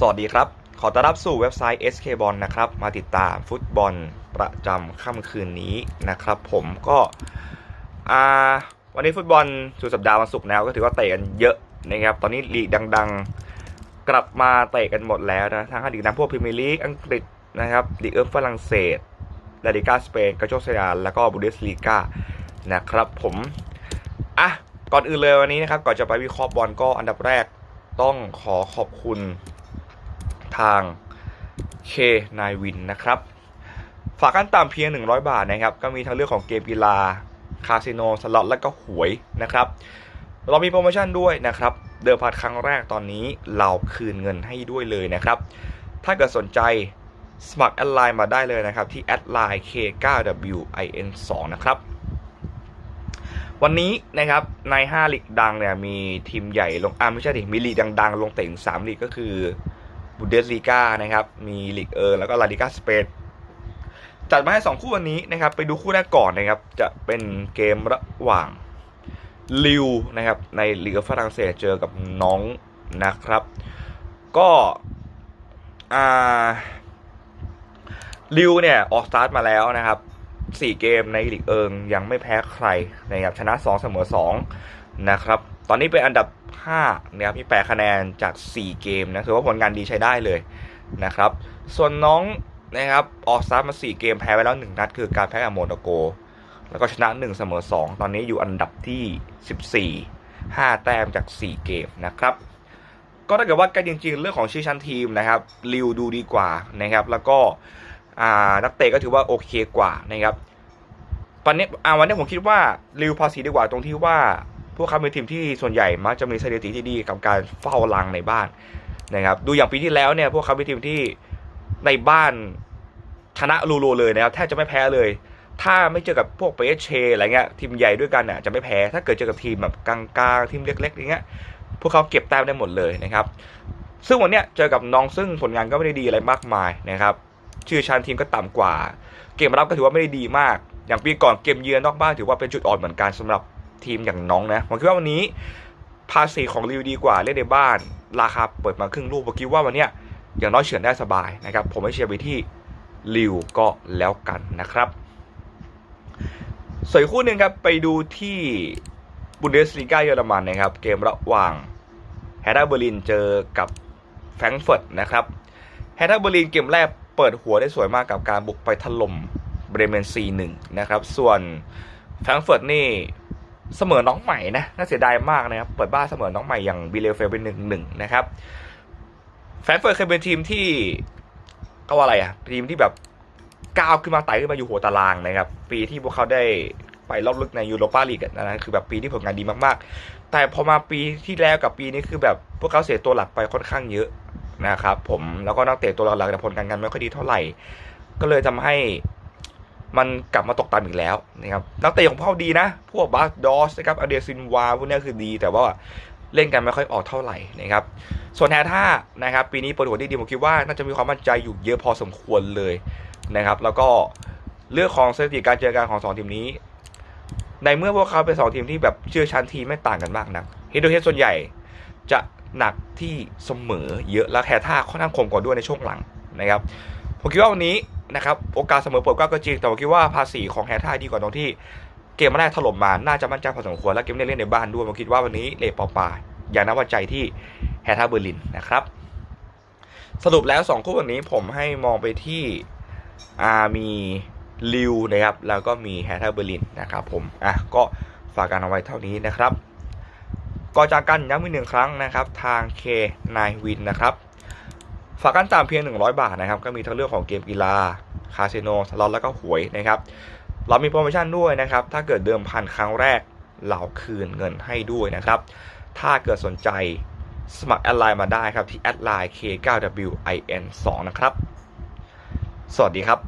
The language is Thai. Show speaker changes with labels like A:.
A: สวัสดีครับ ขอต้อนรับสู่เว็บไซต์ SK b o l นะครับ มาติดตามฟุตบอลประจำค่ำคืนนี้นะครับผมก็อ่าวันนี้ฟุตบอลสุดสัปดาห์วันศุกร์แล้วก็ถือว่าเตะกันเยอะนะครับ ตอนนี้ลีกดังๆ กลับมาเตะกันหมดแล้วนะ ทั้งลีกน้ำพวกพรีเมียร์ลีกอังกฤษนะครับลีกเอิร์ฝรั่งเศสลาลิกาสเปนกาโชเซียนแล้วก็บูเดสลีกานะครับผม อะ ก่อนอื่นเลยวันนี้นะครับ ก่อนจะไปวิเคราะห์บอลก็อันดับแรกต้องขอขอบคุณ ทาง K9 Win นะครับฝากกันตามเพียง 100 บาทนะครับ ก็มีทั้งเรื่องของเกมกีฬา คาสิโน สล็อต และก็หวยนะครับ เรามีโปรโมชั่นด้วยนะครับ เดิมพันครั้งแรกตอนนี้เราคืนเงินให้ด้วยเลยนะครับ ถ้าเกิดสนใจสมัครแอดไลน์มาได้เลยนะครับ ที่แอดไลน์ K9WIN2 นะครับ วันนี้นะครับใน 5ลีกดังเนี่ยมีทีมใหญ่ลงอ่าไม่ใช่ดิมีลีกดัง ๆ ลงเตะถึง3ลีกก็คือ บูเดสลีกานะครับ มีลีกเออแล้วก็ลาลิกาสเปนจัดมาให้ 2 คู่วันนี้นะครับ ไปดูคู่แรกก่อนนะครับ จะเป็นเกมระหว่างลิวนะครับ ในลีกฝรั่งเศสเจอกับน้องนะครับ ก็อ่าลิวเนี่ยออกสตาร์ทมาแล้วนะครับ 4 เกมในลีกเอิงยังไม่แพ้ใครนะครับชนะ 2 เสมอ 2 นะครับ ตอนนี้เป็นอันดับ5นะครับมี 8 คะแนนจาก 4 เกมนะถือว่าผลงานดีใช้ได้เลยนะครับ ส่วนน้องนะครับออกสตาร์มา 4 เกมแพ้ไปแล้ว 1 นัด คือการแพ้กับโมนาโก แล้วก็ชนะ 1 เสมอ 2 ตอนนี้อยู่อันดับที่ 14 5 แต้มจาก 4 เกมนะครับ ก็ถ้าเกิดว่ากันจริงๆ เรื่องของชื่อชั้นทีมนะครับลิวดูดีกว่านะครับ แล้วก็นักเตะก็ถือว่าโอเคกว่านะครับตอนนี้วันนี้ผมคิดว่าลิวภาษีดีกว่าตรงที่ว่า พวกเขาเป็นทีมที่ส่วนใหญ่มักจะมีสถิติที่ดีกับการเฝ้าลังในบ้านนะครับดูอย่างปีที่แล้วเนี่ยพวกเขาเป็นทีมที่ในบ้านชนะรูๆเลยนะครับแทบจะไม่แพ้เลย ถ้าไม่เจอกับพวกเปเชอะไรเงี้ยทีมใหญ่ด้วยกันน่ะจะไม่แพ้ ถ้าเกิดเจอกับทีมแบบกลางๆทีมเล็กๆอย่างเงี้ยพวกเขาเก็บแต้มได้หมดเลยนะครับซึ่งวันเนี้ยเจอกับน้องซึ่งผลงานก็ไม่ได้ดีอะไรมากมายนะครับชื่อชันทีมก็ต่ำกว่า เกมรับก็ถือว่าไม่ได้ดีมาก อย่างปีก่อนเกมเยือนนอกบ้านถือว่าเป็นจุดอ่อนเหมือนกันสำหรับ ทีมอย่างน้องนะผมคิดว่าวันนี้ภาษีของริวดีกว่าเล่นในบ้าน ราคาเปิดมาครึ่งลูกผมคิดว่าวันเนี้ยอย่างน้อยเฉือนได้สบายนะครับ ผมไม่เชียร์ไปที่ริวก็แล้วกันนะครับส่วนคู่หนึ่งครับไปดูที่บุนเดสลีกาเยอรมันนะครับ เกมระหว่างแฮร์ดาเบอร์ลินเจอกับแฟรงก์เฟิร์ตนะครับแฮร์ดาเบอร์ลินเกมแรกเปิดหัวได้สวยมากกับการบุกไปถล่มเบรเมน4-1นะครับ ส่วนแฟรงก์เฟิร์ตนี่ เสมอน้องใหม่นะน่าเสียดายมากนะครับเปิดบ้านเสมอน้องใหม่อย่างบิเลเฟลเป็น1-1นะครับแฟรงก์เฟิร์ตเคยเป็นทีมที่ก็ว่าอะไรอะทีมที่แบบก้าวขึ้นมาไต่ขึ้นมาอยู่หัวตารางนะครับปีที่พวกเขาได้ไปรอบลึกในยูโรปาลีกนะคือแบบปีที่ผลงานดีมากๆ แต่พอมาปีที่แล้วกับปีนี้คือแบบพวกเขาเสียตัวหลักไปค่อนข้างเยอะนะครับผมแล้วก็นักเตะตัวหลักๆแต่ผลการงานไม่ค่อยดีเท่าไหร่ ก็เลยทำให้ มันกลับมาตกต่ำอีกแล้วนะครับนักเตะของพวกเขาดีนะ พวกบาสดอสนะครับอเดียซินวาพวกนี้คือดี แต่ว่าเล่นกันไม่ค่อยออกเท่าไหร่นะครับ ส่วนแฮท่านะครับ ปีนี้เปิดหัวได้ดีผมคิดว่าน่าจะมีความมั่นใจอยู่เยอะพอสมควรเลยนะครับ แล้วก็เรื่องของสถิติการเจอกันของสองทีมนี้ ในเมื่อพวกเขาเป็นสองทีมที่แบบเชื่อชั้นทีไม่ต่างกันมากนักเฮดโดเฮดส่วนใหญ่จะหนักที่เสมอเยอะและแฮท่าค่อนข้างคมกว่าด้วยในช่วงหลังนะครับผมคิดว่าวันนี้ นะครับโอกาสเสมอเปิดก้าวก็จริง แต่ผมคิดว่าภาษีของแฮท่าดีกว่าตรงที่เกมแรกถล่มมา น่าจะมั่นใจพอสมควร และเกมนี้เล่นในบ้านด้วยผมคิดว่าวันนี้เลปอปาอย่างน่าไว้ใจที่แฮท่าเบอร์ลินนะครับ สรุปแล้ว 2 คู่วันนี้ผมให้มองไปที่อามีลิวนะครับ แล้วก็มีแฮท่าเบอร์ลินนะครับผม อะ ก็ฝากกันเอาไว้เท่านี้นะครับก่อนจากกันย้ำอีกหนึ่งครั้งนะครับ ทาง K9 Win นะครับ ฝากกันตามเพียง 100 บาทนะครับ ก็มีทั้งเรื่องของเกมกีฬา คาสิโนสล็อตแล้วก็หวยนะครับ เรามีโปรโมชั่นด้วยนะครับ ถ้าเกิดเดิมพันครั้งแรก เราคืนเงินให้ด้วยนะครับ ถ้าเกิดสนใจสมัครแอดไลน์มาได้ครับ ที่แอดไลน์ K9WIN2 นะครับ สวัสดีครับ